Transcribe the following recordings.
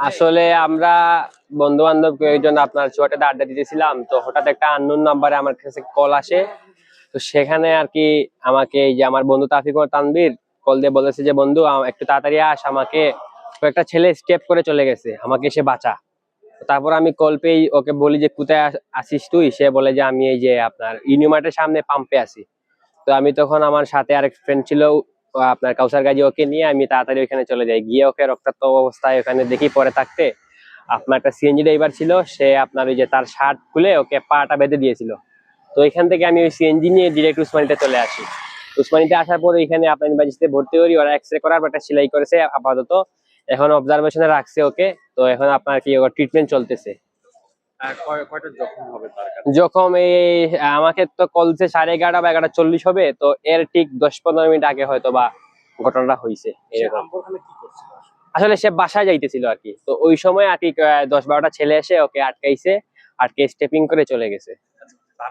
আসলে আমরা বন্ধু বান্ধব কয়েকজন আপনার চুয়াটাতে আড্ডা দিতেছিলাম, তো হঠাৎ একটা আননোন নাম্বারে আমার কাছে কল আসে। তো সেখানে আর কি আমাকে এই যে আমার বন্ধু তাফিকুর তানবীর কল দিয়ে বলেছে যে, বন্ধু একটু তাড়াতাড়ি আস, আমাকে একটা ছেলে স্টেপ করে চলে গেছে, আমাকে এসে বাঁচা। তারপর আমি কল পেয়ে ওকে বলি যে, কোথায় আসিস তুই? সে বলে যে, আমি এই যে আপনার ইউনিমার্টের সামনে পাম্পে আছি। তো আমি তখন আমার সাথে আরেক ফ্রেন্ড ছিল আপনার কাউসার গাজী ওকে নিয়ে আমি তাড়াতাড়ি ওখানে চলে যাই। গিয়ে ওকে রক্তাক্ত অবস্থায় ওখানে দেখি পরে থাকতে আপনার একটা সিএনজি ড্রাইভার ছিল, সে আপনার ওই যে তার শার্ট খুলে ওকে পাটা বেঁধে দিয়েছিল। তো এখান থেকে আমি ওই সিএনজি নিয়ে ডিরেক্ট উসমানিতে চলে আসি। উসমানিতে আসার পর এখানে আপনার ইউনিভার্সিটিতে ভর্তি করি ওরা এক্স রে করার একটা সেলাই করেছে আপাতত। এখন অবজারভেশনে রাখছে ওকে। তো এখন আপনার কি ওর ট্রিটমেন্ট চলতেছে। যখন এই আমাকে তো কলছে সাড়ে এগারোটা বা এগারোটা চল্লিশ হবে তো এর ঠিক দশ পনেরো মিনিট আগে হয়তো বা ঘটনাটা হয়েছে এরকম। আসলে? সে বাসায় যাইতেছিল আর কি। তো ওই সময় আর কি দশ বারোটা ছেলে এসে ওকে আটকাইছে আটকে স্টেপিং করে চলে গেছে। আহ,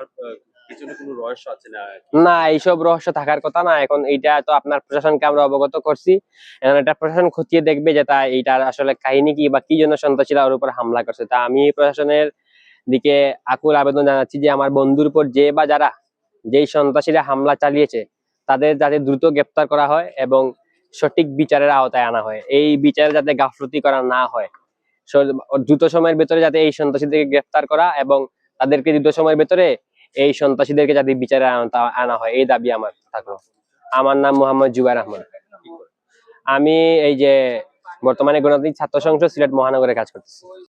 না? এইসব রহস্য থাকার কথা না। এখন এইটা তো আপনার প্রশাসনকে আমরা অবগত করছি। এখন এটা প্রশাসন খতিয়ে দেখবে যে তা, এইটার আসলে কাহিনী কি বা কি জন্য সন্ত্রাসীরা উপর হামলা করছে। তা আমি প্রশাসনের দিকে আকুল আবেদন জানাচ্ছি যে আমার বন্ধুর উপর যে বা যারা, যেই সন্ত্রাসীরা হামলা চালিয়েছে, তাদের যাতে দ্রুত গ্রেপ্তার করা হয় এবং সঠিক বিচারের আওতায় আনা হয়। এই বিচারে যাতে গাফলতি করা না হয়। দ্রুত সময়ের ভেতরে যাতে এই সন্ত্রাসীদেরকে গ্রেপ্তার করা এবং তাদেরকে দ্রুত সময়ের ভেতরে এই সন্ত্রাসীদেরকে যাতে বিচারে আনা- হয়, এই দাবি আমার থাকল। আমার নাম মোহাম্মদ জুবাইর আহমদ। আমি এই যে বর্তমানে গণতান্ত্রিক ছাত্র সংসদ সিলেট মহানগরে কাজ করতেছি।